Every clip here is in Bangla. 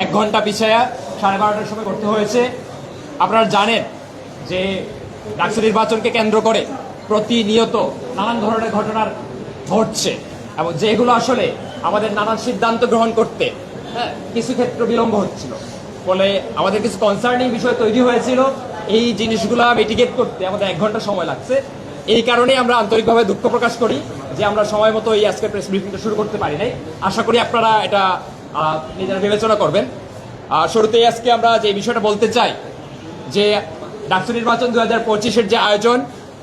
এক ঘণ্টা পিছায়া সাড়ে বারোটার সময় করতে হয়েছে। আপনারা জানেন যে ডাকসু নির্বাচনকে কেন্দ্র করে প্রতিনিয়ত নানান ধরনের ঘটনার ঘটছে এবং যেগুলো আসলে আমাদের নানান সিদ্ধান্ত গ্রহণ করতে হ্যাঁ কিছু ক্ষেত্রে বিলম্ব হচ্ছিল। ফলে আমাদের কিছু কনসার্নিং বিষয় তৈরি হয়েছিল। এই জিনিসগুলো মিটিগেট করতে আমাদের এক ঘণ্টা সময় লাগছে। এই কারণেই আমরা আন্তরিকভাবে দুঃখ প্রকাশ করি যে আমরা সময় মতো এই আজকে প্রেস ব্রিফিংটা শুরু করতে পারি নাই। আশা করি আপনারা এটা নিজেরা বিবেচনা করবেন আর শুরুতেই আজকে আমরা যে বিষয়টা বলতে চাই, যে ডাকসু নির্বাচন দু হাজার পঁচিশের যে আয়োজন,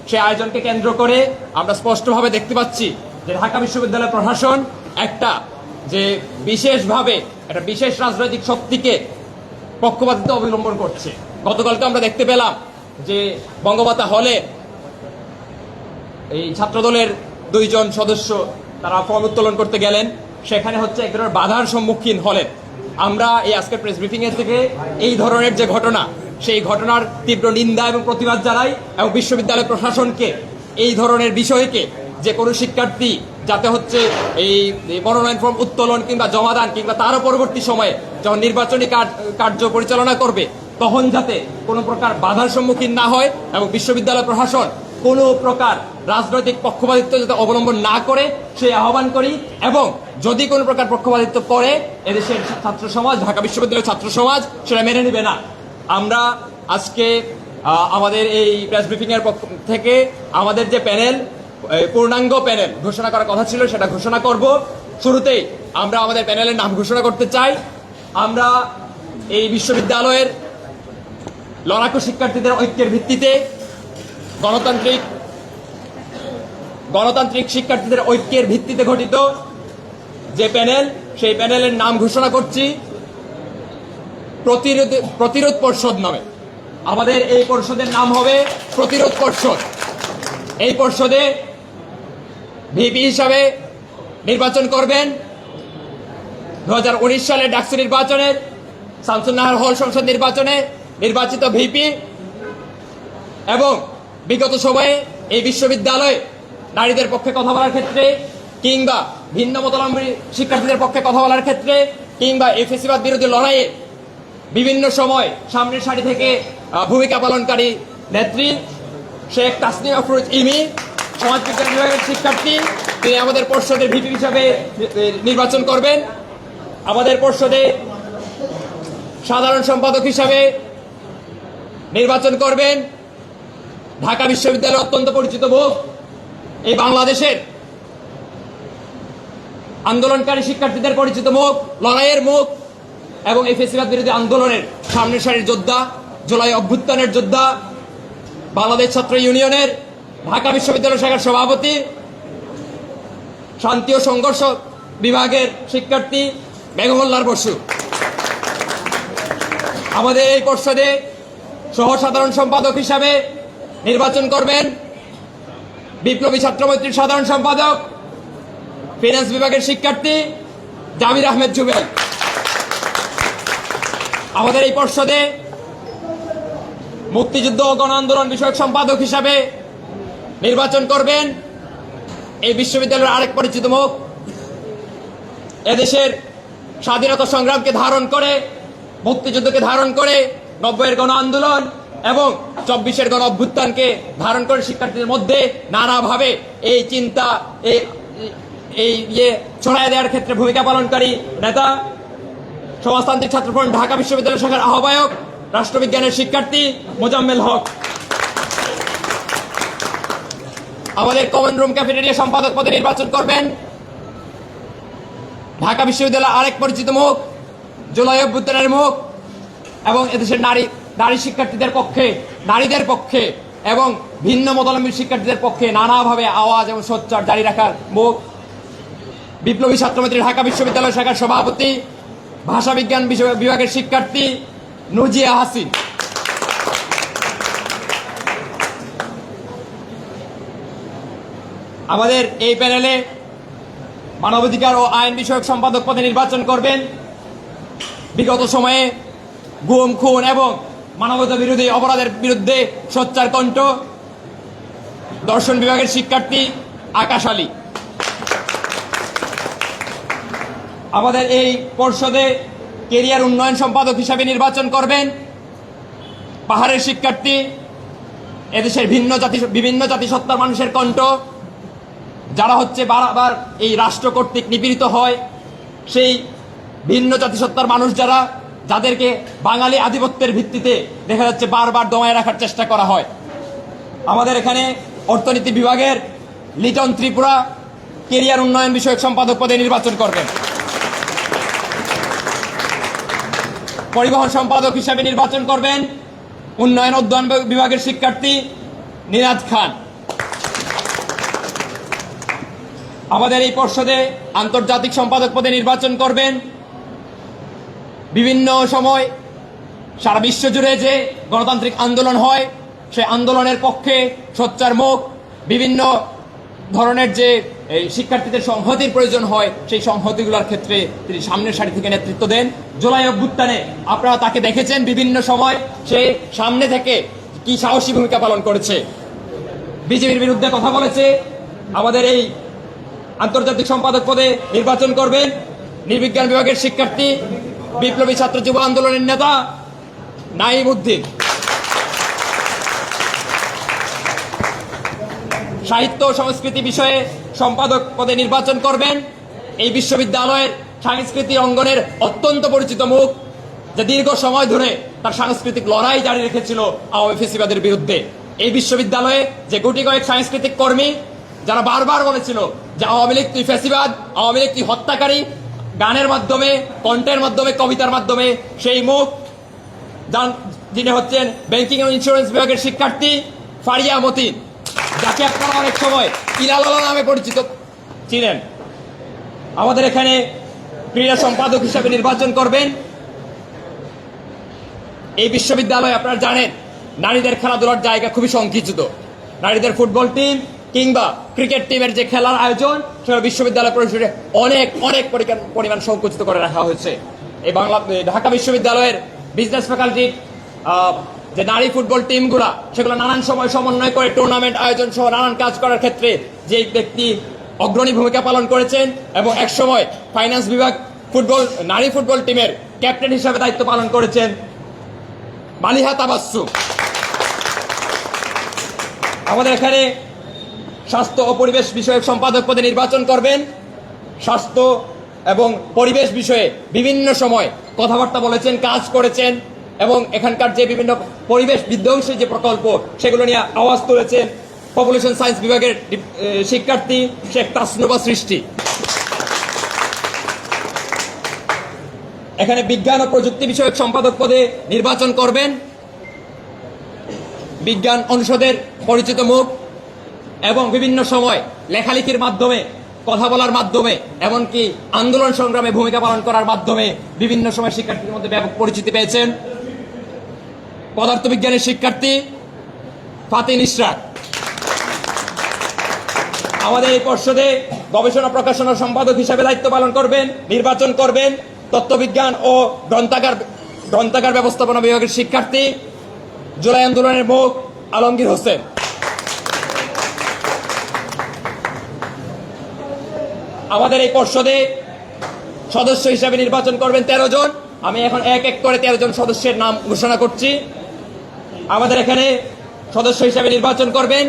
সেই আয়োজনকে কেন্দ্র করে আমরা স্পষ্টভাবে দেখতে পাচ্ছি যে ঢাকা বিশ্ববিদ্যালয় প্রশাসন একটা যে বিশেষভাবে, একটা বিশেষ রাজনৈতিক শক্তিকে পক্ষপাতিত্ব অবলম্বন করছে। গতকালকে আমরা দেখতে পেলাম যে বঙ্গমাতা হলে এই ছাত্রদলের দুইজন সদস্য তারা ফর্ম উত্তোলন করতে গেলেন। সেখানে হচ্ছে এক ধরনের বাধার সম্মুখীন হলেন। আমরা এই আজকের প্রেস ব্রিফিং এর থেকে এই ধরনের যে ঘটনা, সেই ঘটনার তীব্র নিন্দা এবং প্রতিবাদ জানাই এবং বিশ্ববিদ্যালয় প্রশাসনকে এই ধরনের বিষয়কে যে কোনো শিক্ষার্থী যাতে হচ্ছে এই এই মনোনয়ন ফর্ম উত্তোলন কিংবা জমাদান কিংবা তারও পরবর্তী সময়ে যখন নির্বাচনী কার্য পরিচালনা করবে, তখন যাতে কোনো প্রকার বাধার সম্মুখীন না হয় এবং বিশ্ববিদ্যালয় প্রশাসন কোনো প্রকার রাজনৈতিক পক্ষপাতিত্ব যাতে অবলম্বন না করে সেই আহ্বান করি। এবং যদি কোনো প্রকার পক্ষপাতিত্ব করে, এদেশের ছাত্র সমাজ, ঢাকা বিশ্ববিদ্যালয়ের ছাত্র সমাজ, সেটা মেনে নেবে না। আমরা আজকে আমাদের এই প্রেস ব্রিফিং এর পক্ষ থেকে আমাদের যে প্যানেল পূর্ণাঙ্গ প্যানেল ঘোষণা করার কথা ছিল, সেটা ঘোষণা করব। শুরুতেই আমরা আমাদের প্যানেলের নাম ঘোষণা করতে চাই। আমরা এই বিশ্ববিদ্যালয়ের লড়াকু শিক্ষার্থীদের ঐক্যের ভিত্তিতে গণতান্ত্রিক গণতান্ত্রিক শিক্ষার্থীদের ঐক্যের ভিত্তিতে গঠিত যে প্যানেল, সেই প্যানেলের নাম ঘোষণা করছি, প্রতিরোধ প্রতিরোধ পর্ষদ নামে। আমাদের এই পর্ষদের নাম হবে প্রতিরোধ পর্ষদ। এই পর্ষদে ভিপি হিসাবে নির্বাচন করবেন। দু সালের ডাকসু নির্বাচনের শামসুন্নাহার হল সংসদ নির্বাচনে নির্বাচিত ভিপি এবং বিগত সময়ে এই বিশ্ববিদ্যালয়ে নারীদের পক্ষে কথা বলার ক্ষেত্রে, কিংবা ভিন্ন মতাবলম্বী শিক্ষার্থীদের পক্ষে কথা বলার ক্ষেত্রে, কিংবা এই ফেসিবাদ বিরোধী লড়াইয়ে বিভিন্ন সময় সামনের সারি থেকে ভূমিকা পালনকারী নেত্রী শেখ তাসনিয়া আফরোজ ইমি সমাজবিজ্ঞান বিভাগের শিক্ষার্থী, তিনি আমাদের পর্ষদের ভিপি হিসাবে নির্বাচন করবেন। আমাদের পর্ষদে সাধারণ সম্পাদক হিসাবে নির্বাচন করবেন। ঢাকা বিশ্ববিদ্যালয়ের অত্যন্ত পরিচিত মুখ এই বাংলাদেশের আন্দোলনকারী শিক্ষার্থীদের পরিচিত মুখ, লড়াইয়ের মুখ এবং এই ফেসিবাদ বিরোধী আন্দোলনের সামনের সারির যোদ্ধা, জুলাই অভ্যুত্থানের যোদ্ধা, বাংলাদেশ ছাত্র ইউনিয়নের ঢাকা বিশ্ববিদ্যালয় শাখার সভাপতি, শান্তি ও সংঘর্ষ বিভাগের শিক্ষার্থী মেঘমল্লার বসু। আমাদের এই পর্ষদে সহ সাধারণ সম্পাদক হিসাবে নির্বাচন করবেন বিপ্লবী ছাত্রমৈত্রীর সাধারণ সম্পাদক ফিনান্স বিভাগের শিক্ষার্থী, জামির আহমেদ জুবেল। আমাদের এই পর্ষদে মুক্তিযুদ্ধ ও গণ আন্দোলন বিষয়ক সম্পাদক হিসাবে নির্বাচন করবেন। এই বিশ্ববিদ্যালয়ের আরেক পরিচিত মুখ। এদেশের স্বাধীনতা সংগ্রামকে ধারণ করে, মুক্তিযুদ্ধকে ধারণ করে নব্বইয়ের গণ আন্দোলন এবং চব্বিশের গণ অভ্যুত্থানকে ধারণ করে শিক্ষার্থীদের মধ্যে নানাভাবে এই চিন্তা, এই এই ইয়ে ছড়াই দেওয়ার ক্ষেত্রে ভূমিকা পালনকারী নেতা, সমাজতান্ত্রিক ছাত্রফ্রন্ট ঢাকা বিশ্ববিদ্যালয় শাখার আহ্বায়ক, রাষ্ট্রবিজ্ঞানের শিক্ষার্থী মোজাম্মেল হক। আমাদের কমন রুম ক্যাফেটেরিয়া সম্পাদক পদে নির্বাচন করবেন। ঢাকা বিশ্ববিদ্যালয়ের আরেক পরিচিত মুখ, জুলাই অভ্যুত্থানের মুখ, এবং এদেশের নারী নারী শিক্ষার্থীদের পক্ষে, নারীদের পক্ষে এবং ভিন্ন মতাবলম্বী শিক্ষার্থীদের পক্ষে নানাভাবে আওয়াজ এবং সোচ্চার জারি রাখার মুখ। বিপ্লবী ছাত্রমন্ত্রী ঢাকা বিশ্ববিদ্যালয় শাখার সভাপতি, ভাষা বিজ্ঞান বিষয়- বিভাগের শিক্ষার্থী নজিয়া হাসিন। আমাদের এই প্যানেলে মানবাধিকার ও আইন বিষয়ক সম্পাদক পদে নির্বাচন করবেন। বিগত সময়ে গুম, খুন এবং মানবতা বিরোধী অপরাধের বিরুদ্ধে সোচ্চার কণ্ঠ, দর্শন বিভাগের শিক্ষার্থী আকাশ আলী। আমাদের এই পর্ষদে কেরিয়ার উন্নয়ন সম্পাদক হিসাবে নির্বাচন করবেন পাহাড়ের শিক্ষার্থী, এদেশের ভিন্ন জাতি, বিভিন্ন জাতিসত্তার মানুষের কণ্ঠ, যারা হচ্ছে বারবার এই রাষ্ট্র কর্তৃক নিপীড়িত হয়, সেই ভিন্ন জাতিসত্তার মানুষ যারা যাদেরকে বাঙালি আধিপত্যের ভিত্তিতে দেখা যাচ্ছে বারবার দমায় রাখার চেষ্টা করা হয়। আমাদের এখানে অর্থনীতি বিভাগের লিটন ত্রিপুরা কেরিয়ার উন্নয়ন বিষয়ক সম্পাদক পদে নির্বাচন করবেন। পরিবহন সম্পাদক হিসাবে নির্বাচন করবেন উন্নয়ন উদ্যান বিভাগের শিক্ষার্থী নিনাদ খান। আমাদের এই পর্ষদে আন্তর্জাতিক সম্পাদক পদে নির্বাচন করবেন বিভিন্ন সময় সারা বিশ্ব জুড়ে যে গণতান্ত্রিক আন্দোলন হয়, সেই আন্দোলনের পক্ষে সোচ্চার মুখ, বিভিন্ন ধরনের যে শিক্ষার্থীদের সংহতির প্রয়োজন হয়, সেই সংহতিগুলোর ক্ষেত্রে তিনি সামনের সারি থেকে নেতৃত্ব দেন। জুলাই অভ্যুত্থানে আপনারা তাকে দেখেছেন বিভিন্ন সময়, সে সামনে থেকে কি সাহসী ভূমিকা পালন করেছে। বিজেপির বিরুদ্ধে কথা বলেছে, আমাদের এই আন্তর্জাতিক সম্পাদক পদে নির্বাচন করবেন, নির্বিজ্ঞান বিভাগের শিক্ষার্থী বিপ্লবী ছাত্র যুব আন্দোলনের নেতা নাইম উদ্দিন। সাহিত্য সংস্কৃতি বিষয়ে সম্পাদক পদে নির্বাচন করবেন। এই বিশ্ববিদ্যালয়ের সাংস্কৃতিক অঙ্গনের অত্যন্ত পরিচিত মুখ, যে দীর্ঘ সময় ধরে তার সাংস্কৃতিক লড়াই জারি রেখেছিল আওয়ামী ফেসিবাদের বিরুদ্ধে। এই বিশ্ববিদ্যালয়ে যে গুটি কয়েক সাংস্কৃতিক কর্মী, যারা বারবার বলেছিল যে আওয়ামী লীগ তুই ফেসিবাদ, আওয়ামী লীগ তুই হত্যাকারী গানের মাধ্যমে, কণ্ঠের মাধ্যমে, কবিতার মাধ্যমে সেই মুখ যিনি হচ্ছেন ব্যাংকিং এবং ইন্স্যুরেন্স বিভাগের শিক্ষার্থী ফারিয়া মতিন, যাকে আপনারা অনেক সময় ইলালালা নামে পরিচিত ছিলেন। আমাদের এখানে ক্রীড়া সম্পাদক হিসাবে নির্বাচন করবেন। এই বিশ্ববিদ্যালয়ে আপনারা জানেন, নারীদের খেলাধুলার জায়গা খুবই সংকুচিত। নারীদের ফুটবল টিম কিংবা ক্রিকেট টিমের যে খেলার আয়োজন, সেটা বিশ্ববিদ্যালয় পরিসরে অনেক অনেক পরিমাণ সংকুচিত করে রাখা হয়েছে। এই বাংলা ঢাকা বিশ্ববিদ্যালয়ের বিজনেস ফ্যাকাল্টি যে নারী ফুটবল টিমগুলা, সেগুলো নানান সময় সমন্বয় করে টুর্নামেন্ট আয়োজন সহ নানান কাজ করার ক্ষেত্রে যে ব্যক্তি অগ্রণী ভূমিকা পালন করেছেন এবং একসময় ফাইন্যান্স বিভাগ ফুটবল, নারী ফুটবল টিমের ক্যাপ্টেন হিসাবে দায়িত্ব পালন করেছেন মালিহা তাবাসসু। আমাদের এখানে স্বাস্থ্য ও পরিবেশ বিষয়ক সম্পাদক পদে নির্বাচন করবেন। স্বাস্থ্য এবং পরিবেশ বিষয়ে বিভিন্ন সময় কথাবার্তা বলেছেন, কাজ করেছেন এবং এখানকার যে বিভিন্ন পরিবেশ বিধ্বংসী যে প্রকল্প, সেগুলো নিয়ে আওয়াজ তুলেছেন পপুলেশন সায়েন্স বিভাগের শিক্ষার্থী শেখ তাসনুবা সৃষ্টি। এখানে বিজ্ঞান ও প্রযুক্তি বিষয়ক সম্পাদক পদে নির্বাচন করবেন। বিজ্ঞান অনুষদের পরিচিত মুখ এবং বিভিন্ন সময় লেখালেখির মাধ্যমে, কথা বলার মাধ্যমে, এমনকি আন্দোলন সংগ্রামে ভূমিকা পালন করার মাধ্যমে বিভিন্ন সময় শিক্ষার্থীদের মধ্যে ব্যাপক পরিচিতি পেয়েছেন। পদার্থবিজ্ঞানের শিক্ষার্থী ফাতিন ইশরাক আমাদের এই পর্ষদে গবেষণা, প্রকাশনা সম্পাদক হিসাবে দায়িত্ব পালন করবেন, নির্বাচন করবেন তত্ত্ববিজ্ঞান ও গ্রন্থাগার গ্রন্থাগার ব্যবস্থাপনা বিভাগের শিক্ষার্থী জুলাই আন্দোলনের মুখ আলমগীর হোসেন। আমাদের এই পর্ষদে সদস্য হিসাবে নির্বাচন করবেন তেরো জন। আমি এখন এক এক করে তেরো জন সদস্যের নাম ঘোষণা করছি। আমাদের এখানে সদস্য হিসাবে নির্বাচন করবেন।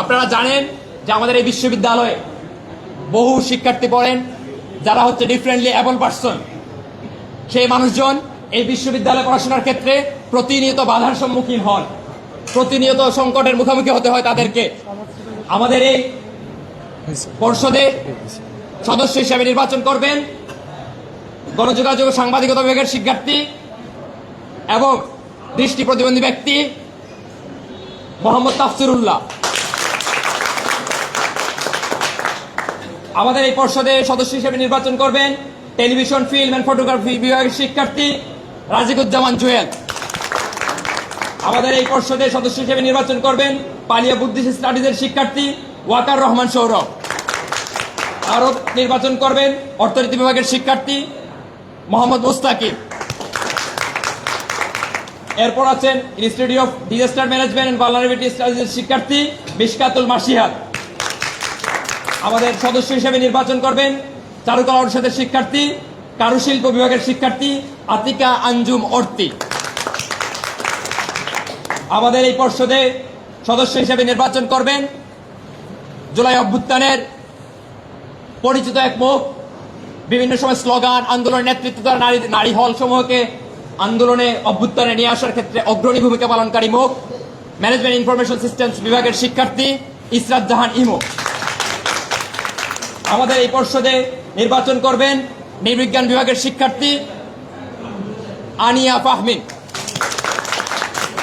আপনারা জানেন যে আমাদের এই বিশ্ববিদ্যালয়ে বহু শিক্ষার্থী পড়েন। যারা হচ্ছে ডিফারেন্টলি অ্যাবল পার্সন সেই মানুষজন এই বিশ্ববিদ্যালয়ে পড়াশোনার ক্ষেত্রে প্রতিনিয়ত বাধার সম্মুখীন হন। প্রতিনিয়ত সংকটের মুখোমুখি হতে হয় তাদেরকে। আমাদের এই পর্ষদে সদস্য হিসেবে নির্বাচন করবেন গণযোগাযোগ সাংবাদিকতা বিভাগের শিক্ষার্থী এবং দৃষ্টি প্রতিবন্ধী ব্যক্তি মোহাম্মদ তাফসিরুল্লাহ। আমাদের এই পর্ষদে সদস্য হিসেবে নির্বাচন করবেন টেলিভিশন, ফিল্ম অ্যান্ড ফটোগ্রাফি বিভাগের শিক্ষার্থী রাজিকুজ্জামান জুয়েল। আমাদের এই পর্ষদে সদস্য হিসেবে নির্বাচন করবেন পালিয়া বুদ্ধিস্ট স্টাডিজের শিক্ষার্থী ওয়াকার রহমান সৌরভ। আরও নির্বাচন করবেন অর্থনীতি বিভাগের শিক্ষার্থী মোহাম্মদ মুস্তাকিব এরপর আছেন institute of disaster management and vulnerability স্টাডিজের শিক্ষার্থী মিশকাতুল মাসিহাত। আমাদের সদস্য হিসেবে নির্বাচন করবেন চারুকলা অনুষদের শিক্ষার্থী, কারুশিল্প বিভাগের শিক্ষার্থী আতিকা আঞ্জুম অর্তি। আমাদের এই পর্ষদে সদস্য হিসেবে নির্বাচন করবেন জুলাই অভ্যুত্থানের পরিচিত এক মুখ, বিভিন্ন সময় স্লোগান, আন্দোলনের নেতৃত্ব দ্বারা নারী নারী হল সমূহকে আন্দোলনে অভ্যুত্থানে নিয়ে আসার ক্ষেত্রে অগ্রণী ভূমিকা পালনকারী মুখ, ম্যানেজমেন্ট ইনফরমেশন সিস্টেমস বিভাগের শিক্ষার্থী ইসরাত জাহান ইমো। আমাদের এই পর্ষদে নির্বাচন করবেন নির্বিজ্ঞান বিভাগের শিক্ষার্থী আনিয়া ফাহমিন।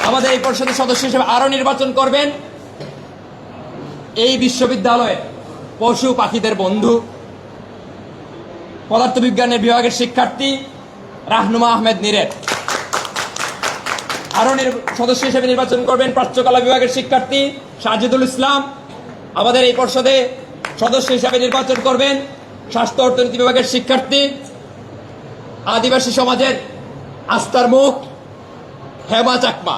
আমাদের এই পরিষদের সদস্য হিসেবে আরও নির্বাচন করবেন এই বিশ্ববিদ্যালয়ে পশু পাখিদের বন্ধু, পদার্থবিজ্ঞানের বিভাগের শিক্ষার্থী রাহনুমা আহমেদ নিরের আরও নির- সদস্য হিসেবে নির্বাচন করবেন প্রাচ্যকলা বিভাগের শিক্ষার্থী সাজিদুল ইসলাম। আমাদের এই পর্ষদে সদস্য হিসাবে নির্বাচন করবেন স্বাস্থ্য অর্থনীতি বিভাগের শিক্ষার্থী আদিবাসী সমাজের আস্থার মুখ হেমা চাকমা.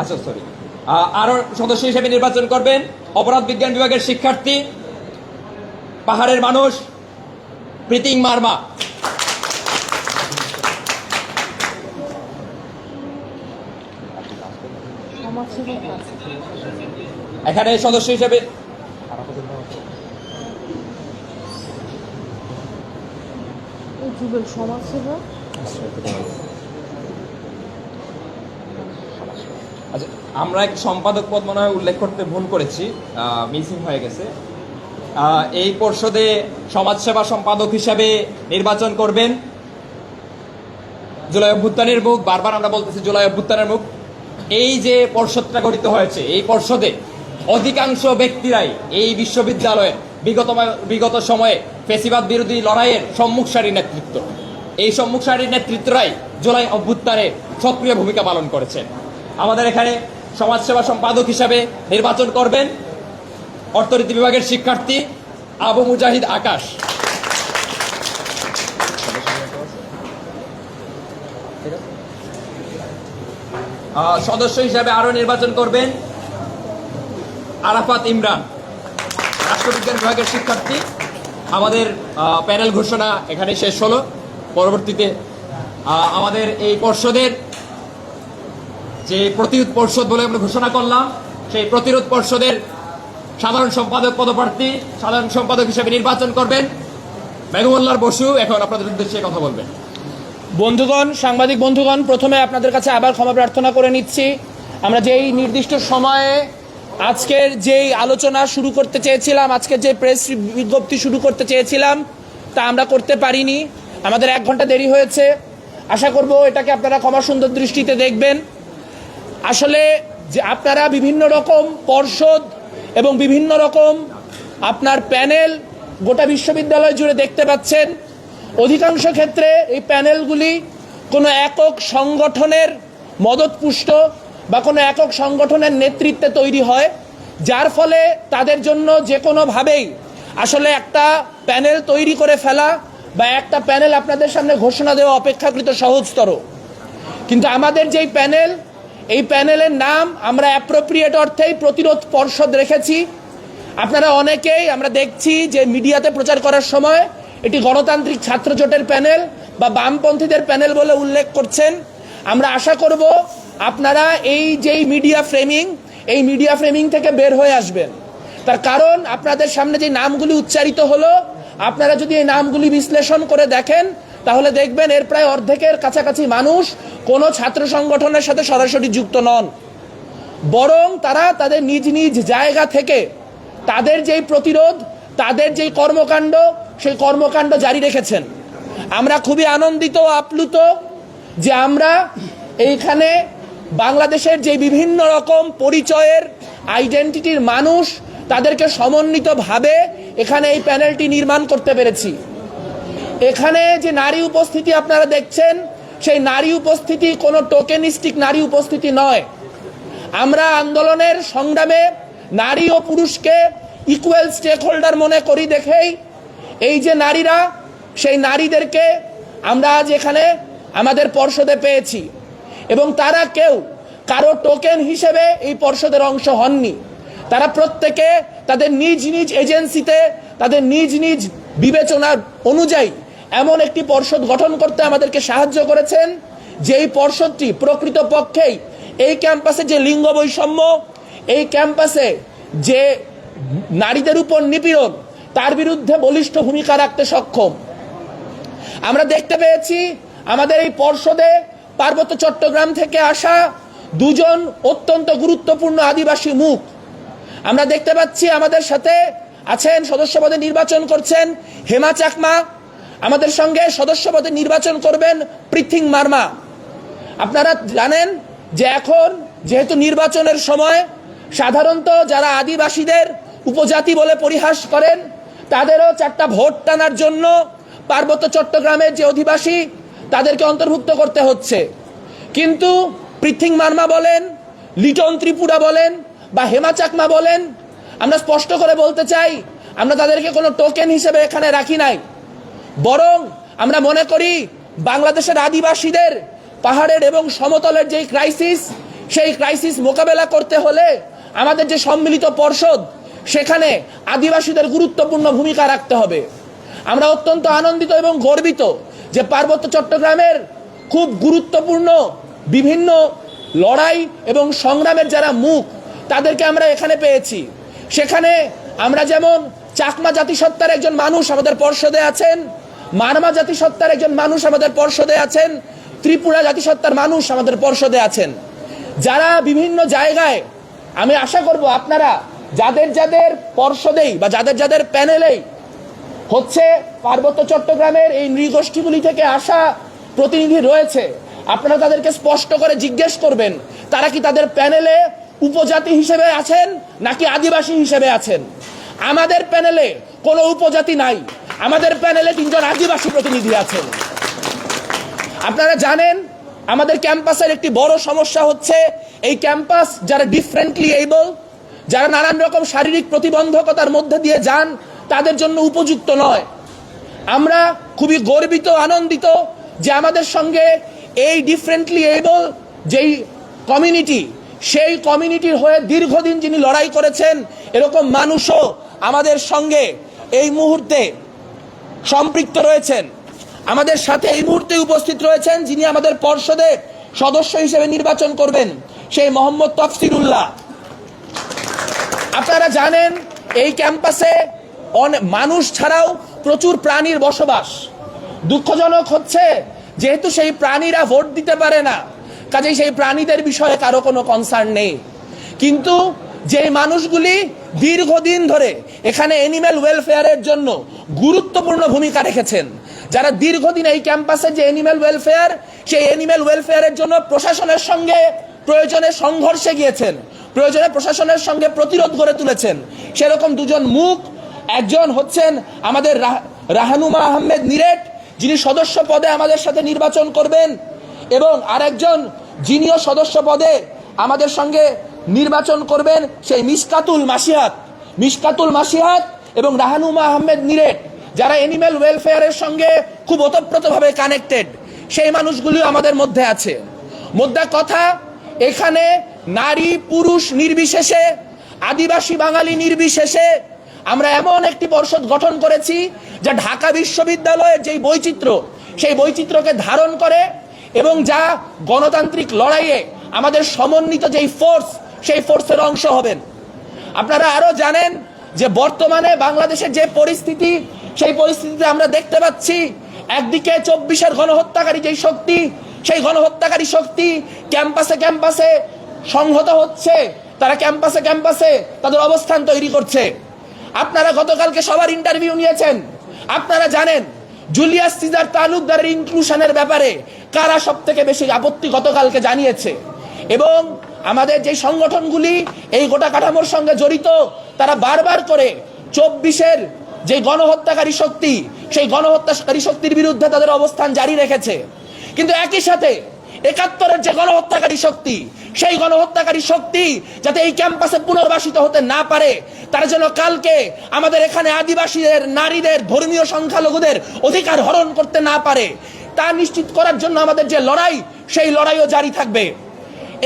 আচ্ছা সরি আরও সদস্য হিসেবে নির্বাচন করবেন অপরাধ বিজ্ঞান বিভাগের শিক্ষার্থী পাহাড়ের মানুষ প্রীতিং মার্মা। এখানে সদস্য হিসেবে আচ্ছা আমরা এক সম্পাদক পদ মনে হয় উল্লেখ করতে ভুল করেছি মিসিং হয়ে গেছে। এই পর্ষদে সমাজসেবা সম্পাদক হিসাবে নির্বাচন করবেন। জুলাই অভ্যুত্থানের মুখ, বারবার আমরা বলতেছি জুলাই অভ্যুত্থানের মুখ। এই যে পর্ষদটা গঠিত হয়েছে, এই পর্ষদে অধিকাংশ ব্যক্তিরাই এই বিশ্ববিদ্যালয়ে বিগত বিগত সময়ে ফেসিবাদ বিরোধী লড়াইয়ের সম্মুখ সারির নেতৃত্ব। এই সম্মুখ সারির নেতৃত্বরাই জুলাই অভ্যুত্থানে সক্রিয় ভূমিকা পালন করেছেন। আমাদের এখানে সমাজসেবা সম্পাদক হিসাবে নির্বাচন করবেন অর্থনীতি বিভাগের শিক্ষার্থী আবু মুজাহিদ আকাশ। সদস্য হিসাবে আরও নির্বাচন করবেন আরাফাত ইমরান, রাষ্ট্রবিজ্ঞান বিভাগের শিক্ষার্থী। আমাদের প্যানেল ঘোষণা এখানে শেষ হলো। পরবর্তীতে আমাদের এই পর্ষদের যে প্রতিরোধ পর্ষদ বলে আমরা ঘোষণা করলাম, সেই প্রতিরোধ পর্ষদের সাধারণ সম্পাদক পদপ্রার্থী, সাধারণ সম্পাদক হিসেবে নির্বাচন করবেন। মেঘমুল্লার বসু এখন আপনাদের উদ্দেশ্যে কথা বলবেন। বন্ধুগণ, সাংবাদিক বন্ধুগণ, প্রথমে আপনাদের কাছে আবার ক্ষমা প্রার্থনা করে নিচ্ছি। আমরা যেই নির্দিষ্ট সময়ে আজকের যেই আলোচনা শুরু করতে চেয়েছিলাম, আজকের যে প্রেস বিজ্ঞপ্তি শুরু করতে চেয়েছিলাম, তা আমরা করতে পারিনি। আমাদের এক ঘণ্টা দেরি হয়েছে। আশা করব এটাকে আপনারা ক্ষমা সুন্দর দৃষ্টিতে দেখবেন। আসলে যে আপনারা বিভিন্ন রকম পর্ষদ এবং বিভিন্ন রকম আপনার প্যানেল গোটা বিশ্ববিদ্যালয় জুড়ে দেখতে পাচ্ছেন। অধিকাংশ ক্ষেত্রে এই প্যানেলগুলি কোনো একক সংগঠনের মদতপুষ্ট বা কোনো একক সংগঠনের নেতৃত্বে তৈরি হয়, যার ফলে তাদের জন্য যে কোনোভাবেই আসলে একটা প্যানেল তৈরি করে ফেলা বা একটা প্যানেল আপনাদের সামনে ঘোষণা দেওয়া অপেক্ষাকৃত সহজতর। কিন্তু আমাদের যেই প্যানেল, এই প্যানেলের নাম আমরা অ্যাপ্রোপ্রিয়েট অর্থেই প্রতিরোধ পর্ষদ রেখেছি। আপনারা অনেকেই আমরা দেখছি যে মিডিয়াতে প্রচার করার সময় এটি গণতান্ত্রিক ছাত্র জোটের প্যানেল বা বামপন্থীদের প্যানেল বলে উল্লেখ করছেন। আমরা আশা করব আপনারা এই যেই মিডিয়া ফ্রেমিং, এই মিডিয়া ফ্রেমিং থেকে বের হয়ে আসবেন। তার কারণ আপনাদের সামনে যে নামগুলি উচ্চারিত হলো, আপনারা যদি এই নামগুলি বিশ্লেষণ করে দেখেন, তাহলে দেখবেন এর প্রায় অর্ধেকের কাছাকাছি মানুষ কোনো ছাত্র সংগঠনের সাথে সরাসরি যুক্ত নন। বরং তারা তাদের নিজ নিজ জায়গা থেকে তাদের যেই প্রতিরোধ, তাদের যেই কর্মকাণ্ড সেই কর্মকাণ্ড জারি রেখেছেন। আমরা খুবই আনন্দিত আপ্লুত যে আমরা এইখানে বাংলাদেশের যে বিভিন্ন রকম পরিচয়ের আইডেন্টিটির মানুষ তাদেরকে সমন্বিতভাবে এখানে এই প্যানেলটি নির্মাণ করতে পেরেছি। এখানে যে নারী উপস্থিতি আপনারা দেখছেন, সেই নারী উপস্থিতি কোনো টোকেনিস্টিক নারী উপস্থিতি নয়। আমরা আন্দোলনের সংগ্রামে নারী ও পুরুষকে ইকুয়াল স্টেক হোল্ডার মনে করি দেখেই এই যে নারীরা, সেই নারীদেরকে আমরা আজ এখানে আমাদের পর্ষদে পেয়েছি। এবং তারা কেউ কারও টোকেন হিসেবে এই পর্ষদের অংশ হননি। তারা প্রত্যেকে তাদের নিজ নিজ এজেন্সিতে তাদের নিজ নিজ বিবেচনার অনুযায়ী এমন একটি পর্ষদ গঠন করতে আমাদেরকে সাহায্য করেছেন, যেই পর্ষদটি প্রকৃত পক্ষেই এই ক্যাম্পাসে যে লিঙ্গ বৈষম্য, এই ক্যাম্পাসে যে নারীদের উপর নিপীড়ন তার বিরুদ্ধে বলিষ্ঠ ভূমিকা রাখতে সক্ষম। আমরা দেখতে পেয়েছি, আমাদের এই পর্ষদে পার্বত্য চট্টগ্রাম থেকে আসা দুজন অত্যন্ত গুরুত্বপূর্ণ আদিবাসী মুখ। আমরা দেখতে পাচ্ছি আমাদের সাথে আছেন সদস্য পদে নির্বাচন করছেন হেমা চাকমা। আমাদের সঙ্গে সদস্য পদে নির্বাচন করবেন পৃথিং মার্মা। আপনারা জানেন যে এখন যেহেতু নির্বাচনের সময়, সাধারণত যারা আদিবাসীদের উপজাতি বলে পরিহাস করেন তাদেরও চারটা ভোট টানার জন্য পার্বত্য চট্টগ্রামের যে অধিবাসী, তাদেরকে অন্তর্ভুক্ত করতে হচ্ছে। কিন্তু পৃথিং মার্মা বলেন, লিটন ত্রিপুরা বলেন বা হেমা চাকমা বলেন, আমরা স্পষ্ট করে বলতে চাই, আমরা তাদেরকে কোনো টোকেন হিসেবে এখানে রাখি নাই। বরং আমরা মনে করি, বাংলাদেশের আদিবাসীদের পাহাড়ের এবং সমতলের যেই ক্রাইসিস সেই ক্রাইসিস মোকাবেলা করতে হলে আমাদের যে সম্মিলিত পর্ষদ সেখানে আদিবাসীদের গুরুত্বপূর্ণ ভূমিকা রাখতে হবে। আমরা অত্যন্ত আনন্দিত এবং গর্বিত যে পার্বত্য চট্টগ্রামের খুব গুরুত্বপূর্ণ বিভিন্ন লড়াই এবং সংগ্রামের যারা মুখ, তাদেরকে আমরা এখানে পেয়েছি। সেখানে আমরা যেমন চাকমা জাতিসত্তার একজন মানুষ আমাদের পর্ষদে আছেন, মারমা জাতিসত্তার একজন মানুষ আমাদের পর্ষদে আছেন, ত্রিপুরা জাতিসত্তার মানুষ আমাদের পর্ষদে আছেন। যারা বিভিন্ন জায়গায়, আমি আশা করব আপনারা যাদের যাদের পর্ষদেই বা যাদের যাদের প্যানেলেই হচ্ছে পার্বত্য চট্টগ্রামের এই নৃগোষ্ঠীগুলি থেকে আসা প্রতিনিধি রয়েছে, আপনারা তাদেরকে স্পষ্ট করে জিজ্ঞেস করবেন, তারা কি তাদের প্যানেলে উপজাতি হিসেবে আছেন নাকি আদিবাসী হিসেবে আছেন? আমাদের প্যানেলে কোনো উপজাতি নাই, আমাদের প্যানেলে তিনজন আদিবাসী প্রতিনিধি আছেন। আপনারা জানেন, আমাদের ক্যাম্পাসের একটি বড় সমস্যা হচ্ছে, এই ক্যাম্পাস যারা ডিফারেন্টলি এবল যারা নানান রকম শারীরিক প্রতিবন্ধকতার মধ্যে দিয়ে যান, তাদের জন্য উপযুক্ত নয়। আমরা খুবই গর্বিত, আনন্দিত যে আমাদের সঙ্গে এই ডিফারেন্টলি এবল যেই কমিউনিটি সেই কমিউনিটির হয়ে দীর্ঘদিন যিনি লড়াই করেছেন, এরকম মানুষও আমাদের সঙ্গে এই মুহূর্তে সম্পৃক্ত রয়েছেন। আমাদের সাথে এই মুহূর্তে উপস্থিত রয়েছেন যিনি আমাদের পর্ষদে সদস্য হিসেবে নির্বাচন করবেন, সেই মোহাম্মদ তফসিরুল্লাহ আপনারা জানেন, এই ক্যাম্পাসে অনেক মানুষ ছাড়াও প্রচুর প্রাণীর বসবাস। দুঃখজনক হচ্ছে, যেহেতু সেই প্রাণীরা ভোট দিতে পারে না, কাজেই সেই প্রাণীদের বিষয়ে কারও কোনো কনসার্ন নেই। কিন্তু যে মানুষগুলি দীর্ঘদিন ধরে এখানে এনিম্যাল ওয়েলফেয়ারের জন্য গুরুত্বপূর্ণ ভূমিকা রেখেছেন, যারা দীর্ঘদিন এই ক্যাম্পাসে যে এনিম্যাল ওয়েলফেয়ার সেই এনিম্যাল ওয়েলফেয়ারের জন্য প্রশাসনের সঙ্গে প্রয়োজনে সংঘর্ষে গিয়েছেন প্রয়োজনে প্রশাসনের সঙ্গে প্রতিরোধ গড়ে তুলেছেন। সেরকম দুজন মুখ, একজন হচ্ছেন আমাদের রাহ- রাহানুমা আহমেদ নিরেট, যিনি সদস্য পদে আমাদের সাথে নির্বাচন করবেন, এবং আরেকজন যিনিও সদস্য পদে আমাদের সঙ্গে নির্বাচন করবেন, সেই মিসকাতুল মাসিহাত। মিসকাতুল মাসিহাত এবং রাহানুমা আহমেদ নিরেট, যারা এনিম্যাল ওয়েলফেয়ারের সঙ্গে খুব ওতপ্রোতভাবে কানেক্টেড সেই মানুষগুলিও আমাদের মধ্যে আছে। মোদ্দা কথা, এখানে নারী পুরুষ নির্বিশেষে, আদিবাসী বাঙালি নির্বিশেষে আমরা এমন একটি পর্ষদ গঠন করেছি যা ঢাকা বিশ্ববিদ্যালয়ের যেই বৈচিত্র্য, সেই বৈচিত্র্যকে ধারণ করে এবং যা গণতান্ত্রিক লড়াইয়ে আমাদের সমন্বিত যেই ফোর্স সেই ফোর্সের অংশ হবেন। আপনারা আরও জানেন যে বর্তমানে বাংলাদেশের যে পরিস্থিতি, সেই পরিস্থিতিতে আমরা দেখতে পাচ্ছি, একদিকে চব্বিশের গণহত্যাকারী যেই শক্তি, সেই গণহত্যাকারী শক্তি ক্যাম্পাসে ক্যাম্পাসে সংহত হচ্ছে, তারা ক্যাম্পাসে ক্যাম্পাসে তাদের অবস্থান তৈরি করছে। আপনারা গতকালকে সবার ইন্টারভিউ নিয়েছেন। আপনারা জানেন, জুলিয়াস সিজার তালুকদারের ইনক্লুশনের ব্যাপারে কারা সব থেকে বেশি আপত্তি গতকালকে জানিয়েছে। এবং আমাদের যে সংগঠনগুলি এই গোটা কাঠামোর সঙ্গে জড়িত, তারা বারবার করে চব্বিশের যে গণহত্যাকারী শক্তি, সেই গণহত্যাকারী শক্তির বিরুদ্ধে তাদের অবস্থান জারি রেখেছে। কিন্তু একই সাথে একাত্তরের যে গণহত্যাকারী শক্তি, সেই গণহত্যাকারী শক্তি যাতে এই ক্যাম্পাসে পুনর্বাসিত হতে না পারে, তারা যেন কালকে আমাদের এখানে আদিবাসীদের, নারীদের, ধর্মীয় সংখ্যালঘুদের অধিকার হরণ করতে না পারে, তা নিশ্চিত করার জন্য আমাদের যে লড়াই, সেই লড়াইও জারি থাকবে।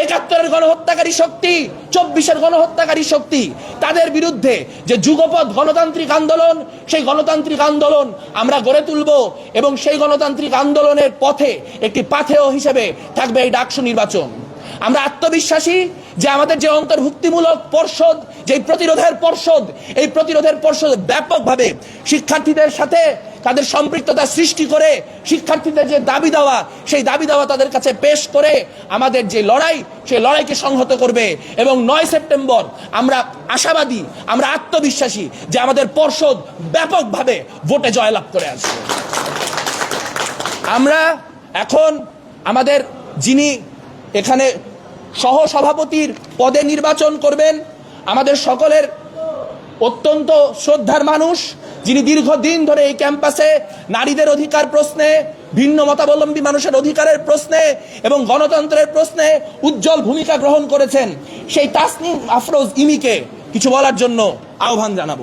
একাত্তরের গণহত্যাকারী শক্তি, চব্বিশের গণহত্যাকারী শক্তি, তাদের বিরুদ্ধে যে যুগপৎ গণতান্ত্রিক আন্দোলন, সেই গণতান্ত্রিক আন্দোলন আমরা গড়ে তুলব এবং সেই গণতান্ত্রিক আন্দোলনের পথে একটি পাথেয় হিসেবে থাকবে এই ডাকসু নির্বাচন। আমরা আত্মবিশ্বাসী যে আমাদের যে অন্তর্ভুক্তিমূলক পর্ষদ, যে প্রতিরোধের পর্ষদ, এই প্রতিরোধের পর্ষদ ব্যাপকভাবে শিক্ষার্থীদের সাথে তাদের সম্পৃক্ততা সৃষ্টি করে শিক্ষার্থীদের যে দাবি দেওয়া, সেই দাবি দেওয়া তাদের কাছে পেশ করে আমাদের যে লড়াই সেই লড়াইকে সংহত করবে। এবং নয় সেপ্টেম্বর আমরা আশাবাদী, আমরা আত্মবিশ্বাসী যে আমাদের পর্ষদ ব্যাপকভাবে ভোটে জয়লাভ করে আসবে। আমরা এখন আমাদের যিনি এখানে সহ সভাপতির পদে নির্বাচন করবেন, আমাদের সকলের অত্যন্ত শ্রদ্ধার মানুষ, যিনি দীর্ঘদিন ধরে এই ক্যাম্পাসে নারীদের অধিকার প্রশ্নে, ভিন্ন মতাবলম্বী মানুষের অধিকারের প্রশ্নে এবং গণতন্ত্রের প্রশ্নে উজ্জ্বল ভূমিকা গ্রহণ করেছেন, সেই তাসনিম আফরোজ ইমিকে কিছু বলার জন্য আহ্বান জানাব।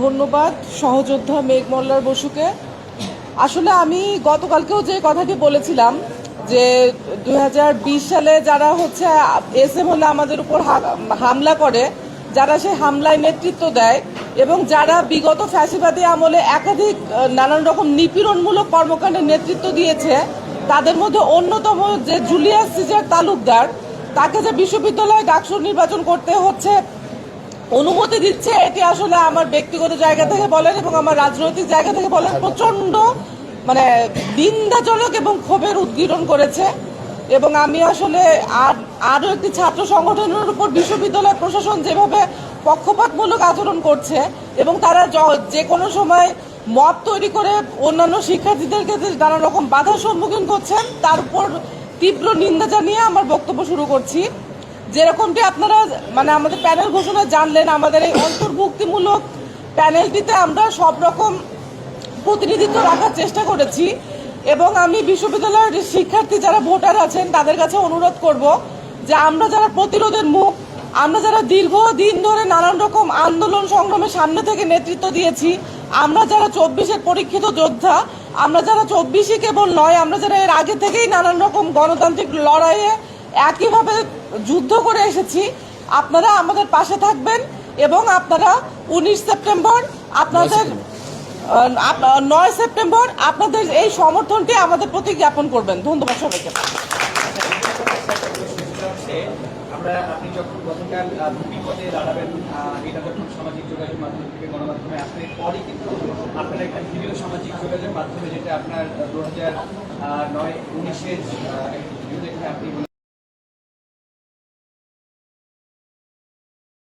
ধন্যবাদ সহযোদ্ধা মেঘ মোল্লার বসুকে। আসলে আমি গতকালকেও যে কথাটি বলেছিলাম, যে দু হাজার বিশ সালে যারা হচ্ছে এস এম হলে আমাদের উপর হামলা করে যারা সে হামলায় নেতৃত্ব দেয় এবং যারা বিগত ফ্যাসিবাদী আমলে একাধিক নানান রকম নিপীড়নমূলক কর্মকাণ্ডের নেতৃত্ব দিয়েছে, তাদের মধ্যে অন্যতম যে জুলিয়াস সিজার তালুকদার, তাকে যে বিশ্ববিদ্যালয়ে ডাকসু নির্বাচন করতে হচ্ছে, অনুমতি দিচ্ছে, এটি আসলে আমার ব্যক্তিগত জায়গা থেকে বলেন এবং আমার রাজনৈতিক জায়গা থেকে বলেন প্রচণ্ড মানে নিন্দাজনক এবং ক্ষোভের উদ্গীরণ করেছে। এবং আমি আসলে আর আরও একটি ছাত্র সংগঠনের উপর বিশ্ববিদ্যালয় প্রশাসন যেভাবে পক্ষপাতমূলক আচরণ করছে এবং তারা যে কোনো সময় মত তৈরি করে অন্যান্য শিক্ষার্থীদেরকে নানা রকম বাধার সম্মুখীন করছেন, তার উপর তীব্র নিন্দা জানিয়ে আমার বক্তব্য শুরু করছি। যেরকমটি আপনারা মানে আমাদের প্যানেল ঘোষণা জানলেন, আমাদের এই অন্তর্ভুক্তিমূলক প্যানেলটিতে আমরা সব রকম প্রতিনিধিত্ব রাখার চেষ্টা করেছি এবং আমি বিশ্ববিদ্যালয়ের শিক্ষার্থী যারা ভোটার আছেন, তাদের কাছে অনুরোধ করব যে আমরা যারা প্রতিরোধের মুখ আমরা যারা দীর্ঘদিন ধরে নানান রকম আন্দোলন সংগ্রামের সামনে থেকে নেতৃত্ব দিয়েছি আমরা যারা চব্বিশের পরীক্ষিত যোদ্ধা আমরা যারা চব্বিশই কেবল নয় আমরা যারা এর আগে থেকেই নানান রকম গণতান্ত্রিক লড়াইয়ে একইভাবে যুদ্ধ করে এসেছি আপনারা আমাদের পাশে থাকবেন এবং আপনারা উনিশ সেপ্টেম্বর আপনাদের নয় সেপ্টেম্বর আপনাদের এই সমর্থনটি আমাদের প্রতি জ্ঞাপন করবেন। ধন্যবাদ সবাইকে। আমরা, আপনি যখন গতকাল বিপদে দাঁড়াবেন এটা যখন সামাজিক যোগাযোগ মাধ্যম থেকে গণমাধ্যমে আসলে পরে কিন্তু আপনার একটা ভিডিও সামাজিক যোগাযোগ মাধ্যমে যেটা আপনার দু হাজার নয়, উনিশের আপনি